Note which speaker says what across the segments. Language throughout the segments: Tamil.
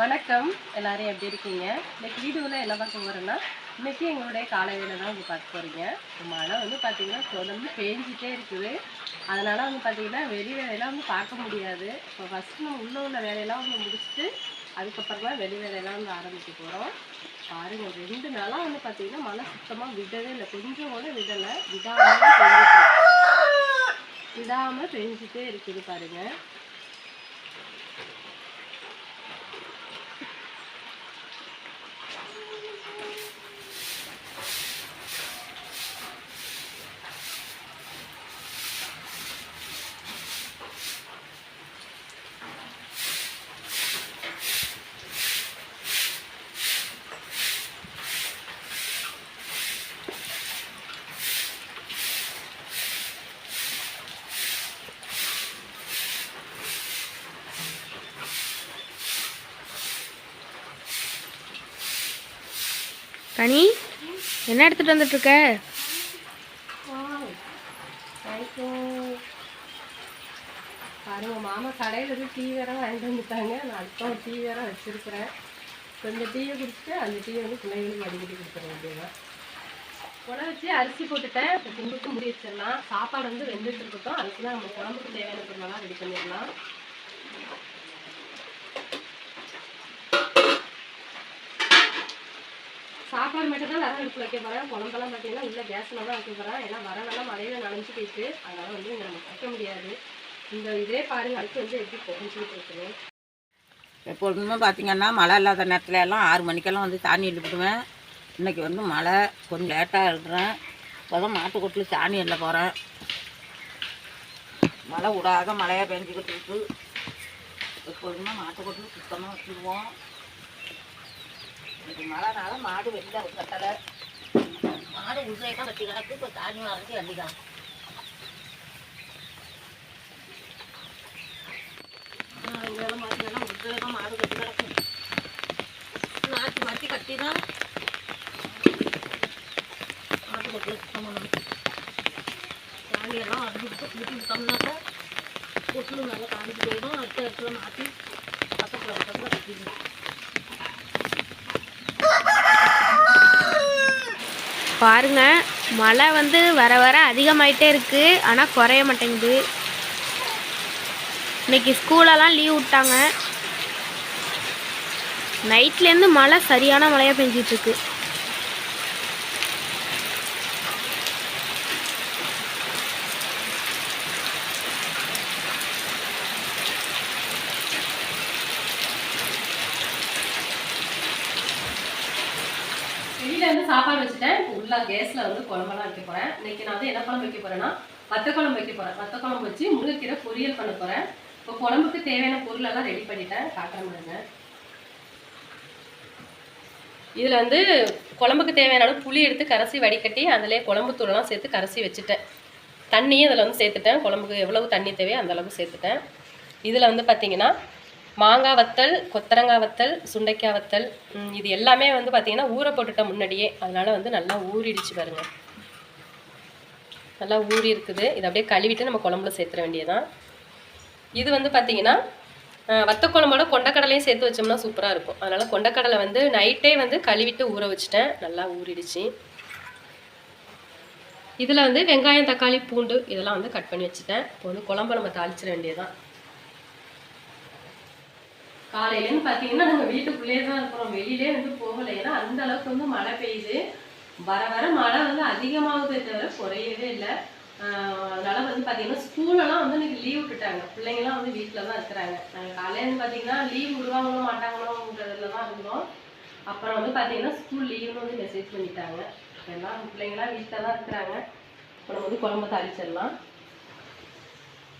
Speaker 1: வணக்கம். எல்லாரும் எப்படி இருக்கீங்க? இன்னைக்கு வீடியோவில் என்ன பார்க்க போகிறோன்னா இன்னைக்கு எங்களுடைய காலை வேலை தான் வந்து பார்க்க போகிறீங்க மழை வந்து பார்த்தீங்கன்னா தொடர்ந்து பேஞ்சிட்டே இருக்குது. அதனால் வந்து பார்த்தீங்கன்னா வெளி வேலையெல்லாம் வந்து பார்க்க முடியாது. இப்போ ஃபஸ்ட்டு நம்ம உள்ள உள்ள வேலையெல்லாம் வந்து முடிச்சுட்டு அதுக்கப்புறமா வெளி வேலையெல்லாம் வந்து ஆரம்பிக்க போகிறோம் பாருங்க ரெண்டு நாளாக வந்து பார்த்தீங்கன்னா மழை சுத்தமாக விடவே இல்லை. கொஞ்சம் கூட விடலை. விடாமல் விடாமல் பெஞ்சிட்டே இருக்குது பாருங்கள்
Speaker 2: கனி என்ன எடுத்துட்டு வந்துட்டு இருக்க
Speaker 1: பாருங்க மாமா கடையில் இருந்து டீ வேற வாங்கிட்டு வந்துட்டாங்க. நான் அடுத்த டீ வேற வச்சிருக்கிறேன். கொஞ்சம் டீயை குடிச்சிட்டு அந்த டீயை வந்து பிள்ளைங்களுக்கு அடிக்கடி கொடுத்துட வேண்டியதான் வச்சு அரிசி போட்டுட்டேன். இப்போ கும்பிட்டு முடி வச்சிடலாம். சாப்பாடு வந்து வெந்துட்டு இருக்கட்டும். அதுக்கு தான் நம்ம குழம்புக்கு தேவையான பொருளெல்லாம் ரெடி பண்ணிடலாம். சாப்பாடு மட்டும் தான் விறகு அடுப்பில் வைக்க போகிறேன் குழம்பெல்லாம் பார்த்தீங்கன்னா உள்ள கேஸில் தான் வைக்க போகிறேன் ஏன்னா வரவெல்லாம் மழையில நனைஞ்சு போயிட்டு அதனால் வந்து இங்கே நம்ம வைக்க முடியாது. இந்த இதே பாருங்க அடுத்து வந்து எப்படி புகஞ்சிட்டு இருக்குது
Speaker 3: எப்பொழுதுமே பார்த்திங்கன்னா மழை இல்லாத நேரத்துல எல்லாம் ஆறு மணிக்கெல்லாம் வந்து சாணி எழுப்பிடுவேன் இன்னைக்கு வந்து மழை. கொஞ்சம் லேட்டாக எழுதுறேன். இப்போ தான் மாட்டுக்கொட்டில் சாணி எள்ள போகிறேன் மழை விடாத மழையாக பெஞ்சிக்கிட்டு இருக்குது எப்பொழுதுமே மாட்டுக்கொட்டில் சுத்தமாக வச்சுருவோம். இன்னைக்கு மழைனால மாடு வெளில கட்டலை. மாடு உள்ளே தான் கட்டி கிடக்கு இப்போ தாண்டி வரைஞ்சி அள்ளிதான் இங்கெல்லாம் பார்த்தீங்கன்னா தான் மாடு கட்டி கிடக்கும் நாட்டு மாட்டி கட்டி தான் மாட்டு கட்டி சுத்தம் பண்ணணும் சாணியெல்லாம் அரைஞ்சிட்டு விட்டோம்னாக்கா நல்லா காஞ்சி போயிடும் அடுத்த இடத்துல மாற்றி பக்கத்தில் பக்கத்தில் கட்டிடணும்
Speaker 2: பாருங்க மழை வந்து வர வர அதிகமாயிட்டே இருக்குது ஆனால் குறைய மாட்டேங்குது. இன்னைக்கு ஸ்கூலெல்லாம் லீவ் விட்டாங்க. நைட்லேருந்து மழை சரியான மழையாக
Speaker 1: பெஞ்சிட்ருக்கு வந்து சாப்பாடு வச்சுட்டேன். ஃபுல்லாக கேஸில் வந்து குழம்பெல்லாம் வைக்க போகிறேன் இன்றைக்கி நான் வந்து என்ன குழம்பு வைக்க போகிறேன்னா வத்த குழம்பு வைக்க போகிறேன் வத்த குழம்பு வச்சு முருங்கைக்கீரை பொரியல் பண்ண போகிறேன் இப்போ குழம்புக்கு தேவையான பொருளெல்லாம் ரெடி பண்ணிட்டேன். காட்டுறேன் பாருங்க இதில் வந்து குழம்புக்கு தேவையான புளி எடுத்து கரைசி வடிகட்டி அதிலே குழம்பு தூளெல்லாம் சேர்த்து கரைசி வச்சுட்டேன். தண்ணியும் இதில் வந்து சேர்த்துட்டேன். குழம்புக்கு எவ்வளவு தண்ணி தேவையோ அந்த அளவுக்கு சேர்த்துட்டேன். இதில் வந்து பார்த்தீங்கன்னா மாங்காய் வத்தல் கொத்தரங்காய் வத்தல் சுண்டைக்காய் வத்தல் இது எல்லாமே வந்து பார்த்திங்கன்னா ஊற போட்டுட்டேன் முன்னாடியே அதனால் வந்து நல்லா ஊறிடுச்சு பாருங்கள் நல்லா ஊறி இருக்குது. இதை அப்படியே கழுவிட்டு நம்ம குழம்புல சேர்த்துற வேண்டியதான் இது வந்து பார்த்திங்கன்னா வத்த குழம்போட கொண்டக்கடலையும் சேர்த்து வச்சோம்னா சூப்பராக இருக்கும். அதனால் கொண்டக்கடலை வந்து நைட்டே வந்து கழுவிட்டு ஊற வச்சுட்டேன். நல்லா ஊறிடுச்சு. இதில் வந்து வெங்காயம் தக்காளி பூண்டு இதெல்லாம் வந்து கட் பண்ணி வச்சுட்டேன். இப்போ வந்து குழம்பு நம்ம தாளிச்சிட வேண்டியதான் காலையிலேருந்து பார்த்தீங்கன்னா நாங்கள் வீட்டுக்குள்ளேயே தான் இருக்கிறோம். வெளியிலே வந்து போகலை. ஏன்னா அந்த அளவுக்கு வந்து மழை பெய்யுது. வர வர மழை வந்து அதிகமாகுதே தவிர குறையவே இல்லை. அதனால வந்து பார்த்தீங்கன்னா ஸ்கூலெல்லாம் வந்து இன்னைக்கு லீவ் விட்டுட்டாங்க. பிள்ளைங்கலாம் வந்து வீட்டில் தான் இருக்கிறாங்க. நாங்கள் காலையிலேருந்து பார்த்தீங்கன்னா லீவ் விடுவாங்களோ மாட்டாங்களோன்றதுல தான் இருந்தோம். அப்புறம் வந்து பார்த்தீங்கன்னா ஸ்கூல் லீவ்னு வந்து மெசேஜ் பண்ணிட்டாங்க. எல்லாம் பிள்ளைங்களாம் வீட்டில் தான் இருக்கிறாங்க. அப்புறம் வந்து குழம்பு தாளிச்சிடலாம்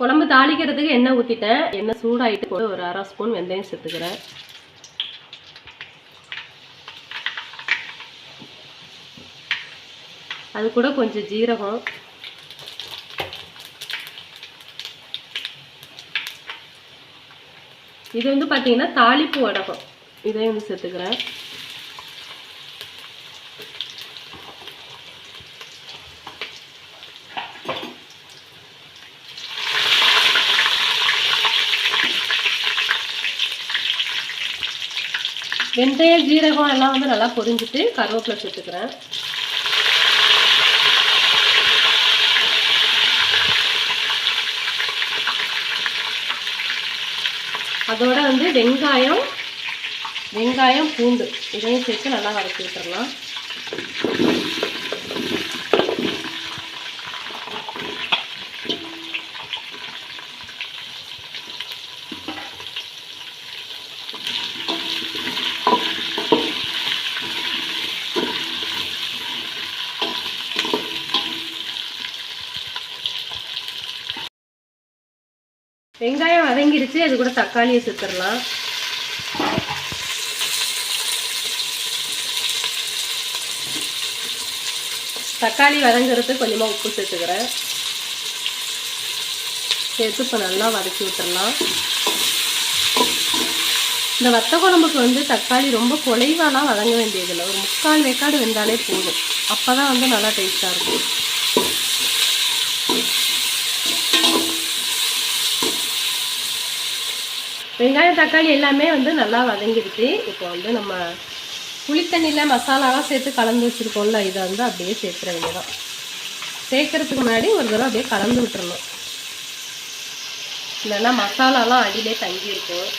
Speaker 1: குழம்பு தாளிக்கிறதுக்கு எண்ணெய் ஊற்றிட்டேன் எண்ணெய் சூடாயிட்டு கூட ஒரு அரை ஸ்பூன் வெந்தயம் சேர்த்துக்கிறேன். அது கூட கொஞ்சம் ஜீரகம். இது வந்து பார்த்தீங்கன்னா தாளிப்பு வடகம். இதையும் வந்து சேர்த்துக்கிறேன். வெந்தயம் ஜீரகம் எல்லாம் வந்து நல்லா பொரிஞ்சிட்டு கருவேப்பிலை சேர்த்துக்கிறேன். அதோட வந்து வெங்காயம் வெங்காயம் பூண்டு இதையும் சேர்த்து நல்லா வதக்கி விட்டுடலாம் வெங்காயம் வதங்கிடுச்சு அது கூட தக்காளியை சேர்த்துடலாம். தக்காளி வதங்கிறது கொஞ்சமாக உப்பு சேர்த்துக்கிறேன். சேர்த்து இப்போ நல்லா வதக்கி விட்டுறலாம். இந்த வத்த குழம்புக்கு வந்து தக்காளி ரொம்ப குலைவாலாம் வதங்க வேண்டியதில்லை. ஒரு முக்கால் வேக்காடு வெந்தாலே போதும். அப்போ தான் வந்து நல்லா டேஸ்ட்டாக இருக்கும். வெங்காயம் தக்காளி எல்லாமே வந்து நல்லா வதங்கிடுச்சு. இப்போ வந்து நம்ம புளித்தண்ணியில் மசாலாலாம் சேர்த்து கலந்து வச்சுருக்கோம்ல இதை வந்து அப்படியே சேர்த்துற வேண்டியதான் சேர்க்கறதுக்கு முன்னாடி ஒரு தடவை அப்படியே கலந்து விட்டுறணும். இல்லைன்னா மசாலாலாம் அடியிலே தங்கி இருக்கும்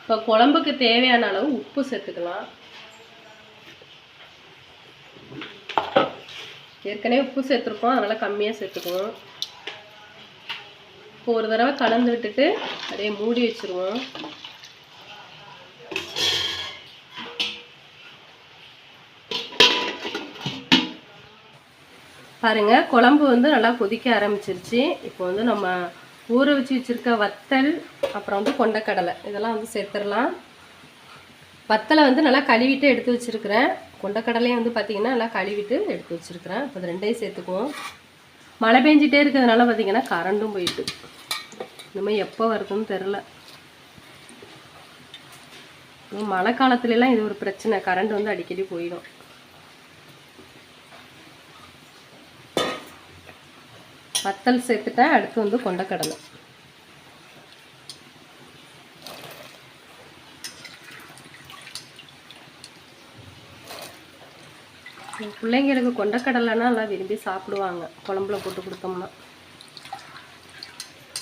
Speaker 1: இப்போ குழம்புக்கு தேவையான அளவு உப்பு சேர்த்துக்கலாம். ஏற்கனவே உப்பு சேர்த்துருக்கோம் அதனால் கம்மியாக சேர்த்துக்குவோம். இப்போ ஒரு தடவை கலந்து விட்டுட்டு அப்படியே மூடி வச்சுருவோம். பாருங்கள் குழம்பு வந்து நல்லா கொதிக்க ஆரம்பிச்சிருச்சு. இப்போ வந்து நம்ம ஊற வச்சு வச்சுருக்க வத்தல் அப்புறம் வந்து கொண்டக்கடலை இதெல்லாம் வந்து சேர்த்துடலாம். வத்தலை வந்து நல்லா கழுவிட்டு எடுத்து வச்சுருக்கிறேன். கொண்டக்கடலையும் வந்து பார்த்திங்கன்னா நல்லா கழுவிட்டு எடுத்து வச்சுருக்கிறேன். இப்போ ரெண்டையும் சேர்த்துக்குவோம். மழை பெஞ்சிட்டே இருக்கிறதுனால பார்த்திங்கன்னா கரண்டும் போயிட்டு. இனிமேல் எப்போ வருதுன்னு தெரில மழை காலத்துலலாம் இது ஒரு பிரச்சனை. கரண்ட் வந்து அடிக்கடி போயிடும். வத்தல் சேர்த்துட்டேன். அடுத்து வந்து கொண்டக்கடலை. பிள்ளைங்களுக்கு கொண்டக்கடலைன்னா நல்லா விரும்பி சாப்பிடுவாங்க. குழம்புல போட்டு கொடுத்தோம்னா.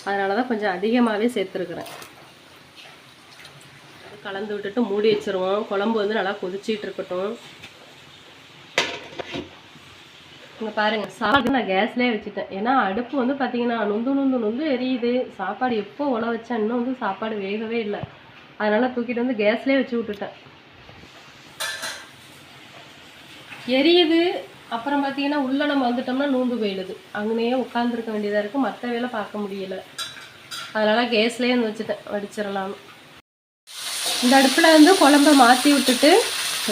Speaker 1: அதனால தான் கொஞ்சம் அதிகமாகவே சேர்த்துருக்குறேன். கலந்து விட்டுட்டு மூடி வச்சிருவோம். குழம்பு வந்து நல்லா கொதிச்சிட்டு இருக்கட்டும். இங்கே பாருங்கள் சாப்பாடு நான் கேஸ்லேயே வச்சுட்டேன். ஏன்னா அடுப்பு வந்து பார்த்தீங்கன்னா நொந்து நொந்து நொந்து எரியுது. சாப்பாடு எப்போ உழ வச்சேன் இன்னும் வந்து சாப்பாடு வேகவே இல்லை. அதனால தூக்கிட்டு வந்து கேஸ்லேயே வச்சு விட்டுட்டேன். எரியுது. அப்புறம் பார்த்தீங்கன்னா உள்ளே நம்ம வந்துட்டோம்னா நோன்பு போயிடுது. அங்கனையே உட்காந்துருக்க வேண்டியதாக இருக்குது மற்ற வேலை பார்க்க முடியல. அதனால் கேஸ்லேயே வந்து வச்சுட்டேன். வடிச்சிடலாம் இந்த அடுப்பில் வந்து குழம்ப மாற்றி விட்டுட்டு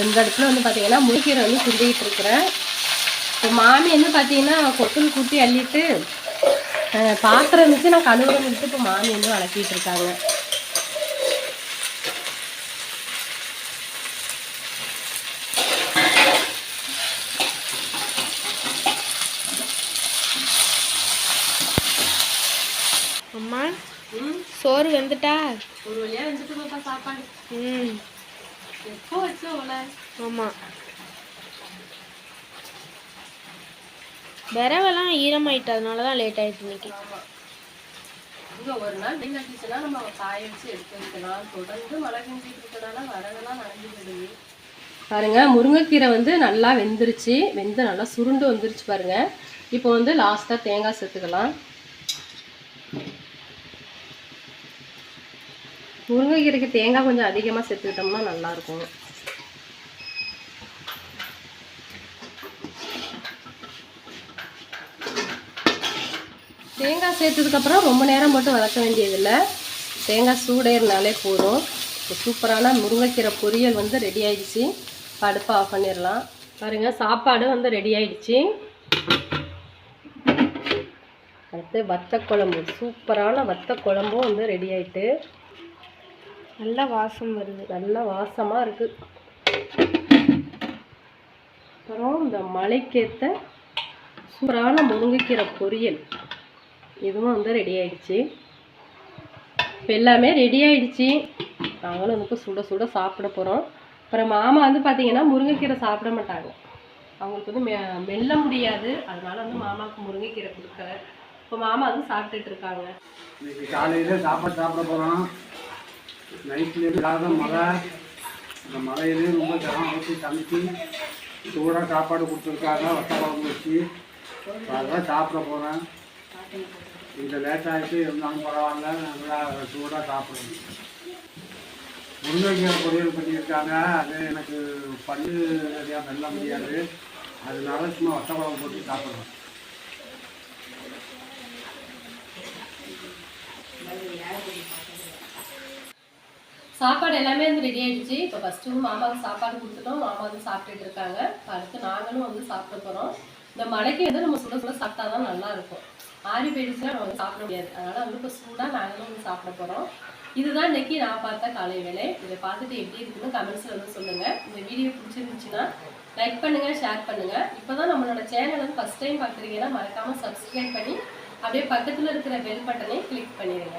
Speaker 1: இந்த அடுப்பில் வந்து பார்த்திங்கன்னா முழுக்கீரை வந்து சுண்டிக்கிட்டு இருக்கிறேன். இப்போ மாமி வந்து பார்த்தீங்கன்னா கொத்தில் கூட்டி அள்ளிட்டு பாத்திரம் இருந்துச்சு. நான் கழுவுற விட்டு இப்போ மாமி வந்து வளர்த்திட்டு இருக்காங்க
Speaker 2: அம்மா
Speaker 1: ம்
Speaker 2: சோறு வெந்துட்டா?
Speaker 1: ஒரு வழியாக வந்துட்டு பாப்பா சாப்பாடு
Speaker 2: ம்.
Speaker 1: எப்போ வச்சோ
Speaker 2: ஆமாம் விரவெல்லாம் ஈரமாயிட்டு அதனால தான் லேட் ஆயிட்டு இன்னைக்கு.
Speaker 1: இங்க ஒரு நாள் வெயில் அடிச்சுன்னா நம்ம காய வச்சு எடுத்து வைக்கலாம். தொடர்ந்து மழை பெஞ்சிட்டு இருக்கனால வரதெல்லாம் நனைஞ்சிடுது பாருங்க முருங்கைக்கீரை வந்து நல்லா வெந்துருச்சு. வெந்து நல்லா சுருண்டு வந்துருச்சு பாருங்க. இப்போ வந்து லாஸ்ட்டாக தேங்காய் சேர்த்துக்கலாம். முருங்கைக்கீரைக்கு தேங்காய் கொஞ்சம் அதிகமாக சேர்த்துக்கிட்டோம்னா நல்லாயிருக்கும். தேங்காய் சேர்த்ததுக்கப்புறம் ரொம்ப நேரம் போட்டு வதக்க வேண்டியதில்லை. தேங்காய் சூடேறினாலே போதும். இப்போ சூப்பரான முருங்கைக்கீரை பொரியல் வந்து ரெடி ஆயிடுச்சு. அடுப்பை ஆஃப் பண்ணிடலாம். பாருங்கள் சாப்பாடு வந்து ரெடி ஆயிடுச்சு. அடுத்து வத்த குழம்பு சூப்பரான வத்த குழம்பும் வந்து ரெடி ஆயிட்டு.
Speaker 2: நல்லா வாசம் வருது.
Speaker 1: நல்ல வாசமாக இருக்குது அப்புறம் இந்த மலைக்கேற்ற சூப்பரான முருங்கைக்கீரை பொரியல். இதுவும் வந்து ரெடி ஆயிடுச்சு. இப்போ எல்லாமே ரெடி ஆயிடுச்சு. நாங்களும் வந்து இப்போ சுட சுட சாப்பிட போகிறோம் அப்புறம் மாமா வந்து பார்த்தீங்கன்னா முருங்கைக்கீரை சாப்பிட மாட்டாங்க. அவங்களுக்கு வந்து மெ மெல்ல முடியாது. அதனால வந்து மாமாவுக்கு முருங்கைக்கீரை கொடுக்கல. இப்போ மாமா வந்து சாப்பிட்டுட்டு இருக்காங்க.
Speaker 4: இன்னைக்கு காலையில் சாப்பாடு சாப்பிட போகிறோம் நைட்லேருந்து இல்லாத மழை. அந்த மழையிலே ரொம்ப ஜனம் ஊற்றி சமைச்சு சூடாக சாப்பாடு கொடுத்துருக்காங்க வத்த வச்சு. இப்ப அதெல்லாம் சாப்பிட போகிறேன் இந்த லேட் ஆகிட்டு இருந்தாலும் பரவாயில்ல நல்லா சூடாக சாப்பிடணும். முருங்கைக்கீரை பொரியல் பண்ணியிருக்காங்க. அது எனக்கு பல்லு சரியாக மெல்ல முடியாது. அதனால சும்மா வட்டப்பழம் போட்டு சாப்பிட்றேன்
Speaker 1: சாப்பாடு எல்லாமே வந்து ரெடி ஆயிடுச்சு. இப்போ ஃபஸ்ட்டு மாமாவுக்கு சாப்பாடு கொடுத்துட்டோம். மாமா வந்து சாப்பிட்டுட்டு இருக்காங்க. அடுத்து நாங்களும் வந்து சாப்பிட போகிறோம் இந்த மழைக்கு வந்து நம்ம சுட சுட சாப்பிட்டா தான் நல்லா இருக்கும். ஆறி போயிடுச்சுன்னா நம்ம வந்து சாப்பிட முடியாது. அதனால் வந்து இப்போ சூடாக நாங்களும் வந்து சாப்பிட போகிறோம் இதுதான் இன்னைக்கு நான் பார்த்த காலை வேலை. இதை பார்த்துட்டு எப்படி இருக்குன்னு கமெண்ட்ஸில் வந்து சொல்லுங்கள் இந்த வீடியோ பிடிச்சிருந்துச்சுன்னா லைக் பண்ணுங்கள் ஷேர் பண்ணுங்கள் இப்போ தான் நம்மளோட சேனல் வந்து ஃபஸ்ட் டைம் பார்க்குறீங்கன்னா மறக்காமல் சப்ஸ்கிரைப் பண்ணி அப்படியே பக்கத்தில் இருக்கிற பெல் பட்டனையும் கிளிக் பண்ணிடுங்க.